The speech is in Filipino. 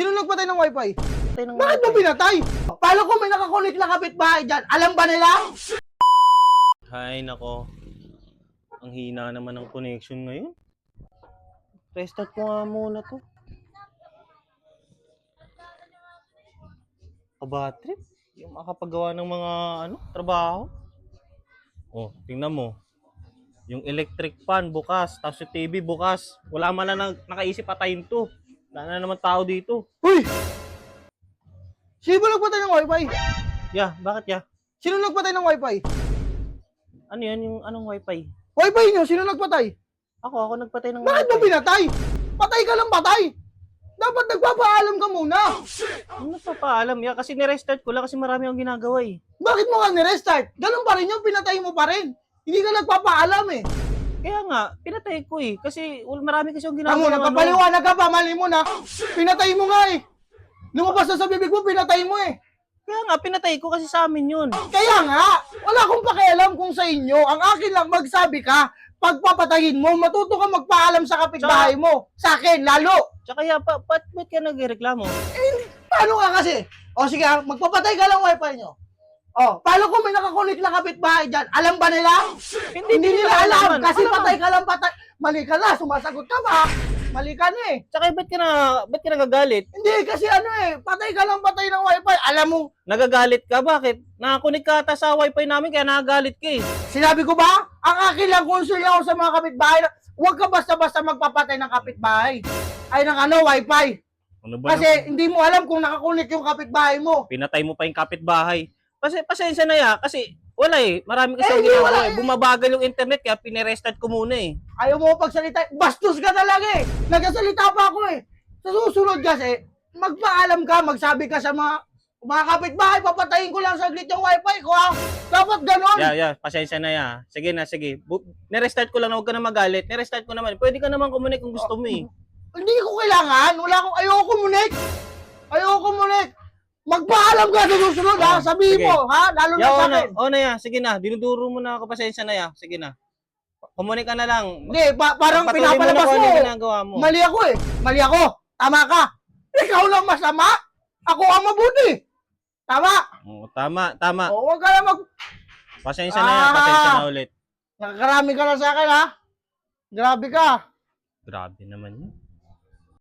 Sino nagpatay ng wifi? Patay ng Bakit mo wifi. pinatay? Paano kung may nakakunik na kapitbahay dyan? Alam ba nila? Hay nako. Ang hina naman ng connection ngayon. Restart ko nga muna to. Kabatrip. Yung makapagawa ng mga ano, trabaho. Oh, tingnan mo. Yung electric fan bukas, tapos yung TV bukas. Wala man lang nag- nakaisip patayin to. Wala na naman tao dito. Uy! Sino ba nagpatay ng wifi? Ya, bakit ya? Sino nagpatay ng wifi? Ano yan yung anong wifi? Wifi nyo, sino nagpatay? Ako, ako nagpatay ng Bakit mo wifi. pinatay? Patay ka lang patay! Dapat nagpapaalam ka muna! Ano pa paalam ya? Kasi nirestart ko lang kasi marami akong ginagawa eh. Bakit mo ka nirestart? Ganun pa rin yung pinatay mo pa rin. Hindi ka nagpapaalam eh. Kaya nga, pinatay ko eh. Kasi well, marami kasi Tamo, ginagawa. ano. nagpapaliwanag ka pa, mali mo na. Pinatay mo nga eh. Lumabas na sa bibig mo, pinatay mo eh. Kaya nga, pinatay ko kasi sa amin yun. Kaya nga, wala akong pakialam kung sa inyo. Ang akin lang, magsabi ka, pagpapatayin mo, matuto ka magpaalam sa kapitbahay mo. Sa akin, lalo. Tsaka ya, pa, ba't, ba't ka nagreklamo? Paano ka kasi? O sige, ah, magpapatay ka lang wifi nyo. O, paano kung may nakakunik na kapitbahay dyan? Alam ba nila? Hindi, nila alam. Kasi Ano patay ka lang patay. Mali ka na, sumasagot ka ba? Mali ka na eh. Tsaka ba't ka, na, ba't ka nagagalit? Hindi, kasi ano eh, patay ka lang patay ng wifi. Alam mo, Nagagalit ka? Bakit? Nakakunik ka ata sa wifi namin kaya nagagalit ka eh. sinabi ko ba? Ang akin lang, konsul ako sa mga kapitbahay na huwag ka basta-basta magpapatay ng kapitbahay. Ay, ng ano, wifi. Ano ba Kasi hindi mo alam kung nakakunik yung kapitbahay mo. Pinatay mo pa yung kapitbahay. Kasi pasensya na ya, kasi wala eh. Marami kasi Eh, akong ginagawa eh. eh. Bumabagal yung internet kaya pinirestart ko muna eh. Ayaw mo pagsalita. Bastos ka talaga eh. Nagsasalita pa ako eh. Sa susunod kasi, magpaalam ka, magsabi ka sa mga mga kapitbahay, papatayin ko lang saglit yung wifi ko ha. Dapat ganon. Yeah, yeah, pasensya na ya. Sige na, sige. Bu- nirestart ko lang, huwag ka na magalit. Nirestart ko naman. Pwede ka naman kumunik kung gusto mo eh. Hindi ko kailangan. Wala akong, ayoko kumunik. Ayoko kumunik. Magpaalam ka sa susunod ha. Oh, Sabihin sige. mo ha. Lalo na sa akin. oh na ya. Sige na, dinuduro mo na ako. Pasensya na ya. Sige na. Kumunik ka na lang. Hindi, pa- parang Patuloy mo na pinapalabas kung ano mo. yung ginagawa mo. Mali ako eh. Mali ako. Tama ka. Ikaw lang masama. Ako ang mabuti. Tama. Oo, tama, tama. O, huwag ka na mag... Pasensya na ya, Ah! pasensya na ulit. Nakakarami ka na sa akin ha. Grabe ka. Grabe naman yun.